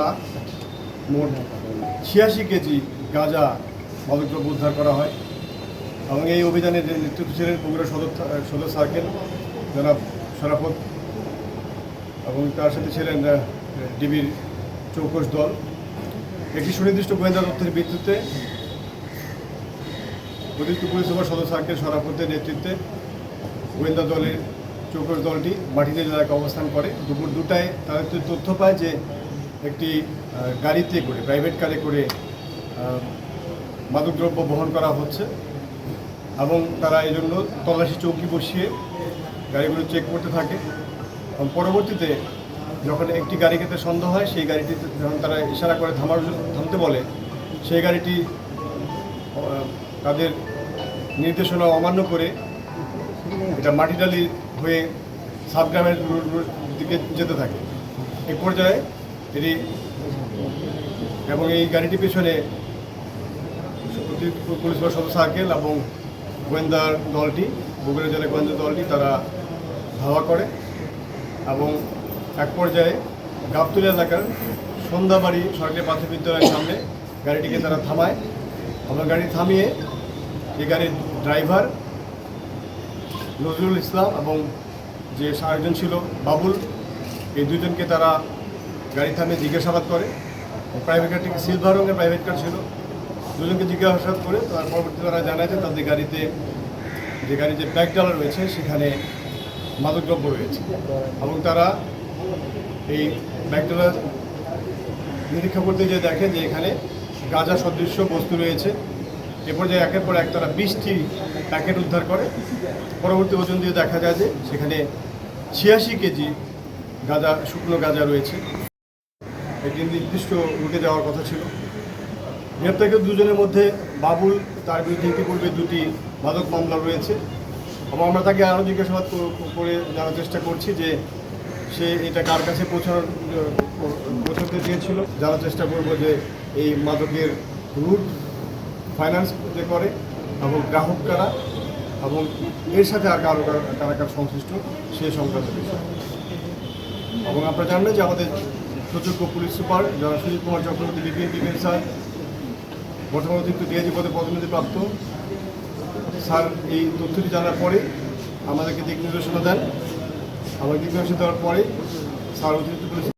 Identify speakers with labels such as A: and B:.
A: লাখ মোট ছিয়াশি কেজি গাঁজা মাদকদ্রব্য উদ্ধার করা হয় এবং এই অভিযানের নেতৃত্ব ছিলেন বগুড়া সদর সদর সার্কেল, জনাব সরাফত এবং তার সাথে ছিলেন ডিবির চৌকস দল। একটি সুনির্দিষ্ট গোয়েন্দা তথ্যের ভিত্তিতে অতিরিক্ত পুলিশ সুপার সদর সার্কেল সরাফতের নেতৃত্বে গোয়েন্দা দলের চৌকস দলটি মাটিতে এলাকায় অবস্থান করে, দুপুর দুটায় একটি তথ্য পায় যে একটি গাড়িতে করে প্রাইভেট কারে করে মাদকদ্রব্য বহন করা হচ্ছে এবং তারা এই জন্য তল্লাশি চৌকি বসিয়ে গাড়িগুলো চেক করতে থাকে। এবং পরবর্তীতে যখন একটি গাড়িকে সন্দেহ হয়, সেই গাড়িটি যখন তারা ইশারা করে থামার থামতে বলে, সেই গাড়িটি তাদের নির্দেশনা অমান্য করে এটা মাটিডালি হয়ে সাবগ্রামের দিকে যেতে থাকে। এই পর্যায়ে এটি এবং এই গাড়িটির পেছনে পুলিশ সদর সার্কেল এবং গোয়েন্দার দলটি, বগুড়া জেলা গোয়েন্দা দলটি তারা ধাওয়া করে এবং এক পর্যায়ে গাবতুল এলাকার সন্ধ্যাবাড়ি সরকারি প্রাথমিক বিদ্যালয়ের সামনে গাড়িটিকে তারা থামায়। এবং গাড়ি থামিয়ে এই গাড়ির ড্রাইভার নজরুল ইসলাম এবং যে আরেকজন ছিল বাবুল, এই দুজনকে তারা গাড়ি থামিয়ে জিজ্ঞাসাবাদ করে। প্রাইভেট কারটি সিলভার রঙের প্রাইভেট কার ছিল। দুজনকে জিজ্ঞাসাবাদ করে তার পরবর্তী তারা জানায় যে তাদের গাড়িতে যে গাড়ি যে ব্যাগ ডালা রয়েছে সেখানে মাদকদ্রব্য রয়েছে। এবং তারা এই ব্যাগ ডালা নিরীক্ষা করতে গিয়ে দেখে যে এখানে গাঁজা সদৃশ্য বস্তু রয়েছে। এ পর্যায়ে একের পর এক তারা বিশটি প্যাকেট উদ্ধার করে। পরবর্তী ওজন দিয়ে দেখা যায় যে সেখানে ছিয়াশি কেজি গাঁজা, শুকনো গাঁজা রয়েছে। একটি নির্দিষ্ট রুটে যাওয়ার কথা ছিল। গ্রেপ্তারকৃত দুজনের মধ্যে বাবুল, তার বিরুদ্ধে ইতিপূর্বে দুটি মাদক মামলা রয়েছে। এবং আমরা তাকে আরও জিজ্ঞাসাবাদ করে জানার চেষ্টা করছি যে সে এটা কার কাছে পৌঁছানোর, পৌঁছাতে চেয়েছিল। জানার চেষ্টা করব যে এই মাদকের রুট ফাইন্যান্স যে করে এবং গ্রাহক কারা এবং এর সাথে আর কারও কারা কারা সংশ্লিষ্ট সে সংক্রান্ত বিষয়। এবং আপনারা জানবেন যে আমাদের সুযোগ্য পুলিশ সুপার যারা Sujit Kumar Chakraborty, BPN BPN sir বর্তমান অতিরিক্ত ডিআইজি পদে পদোন্নতি প্রাপ্ত স্যার, এই তথ্যটি জানার পরে আমাদেরকে দিক নির্দেশনা দেন। আমাদের দিক নির্দেশনা দেওয়ার পরে স্যার অতিরিক্ত পুলিশ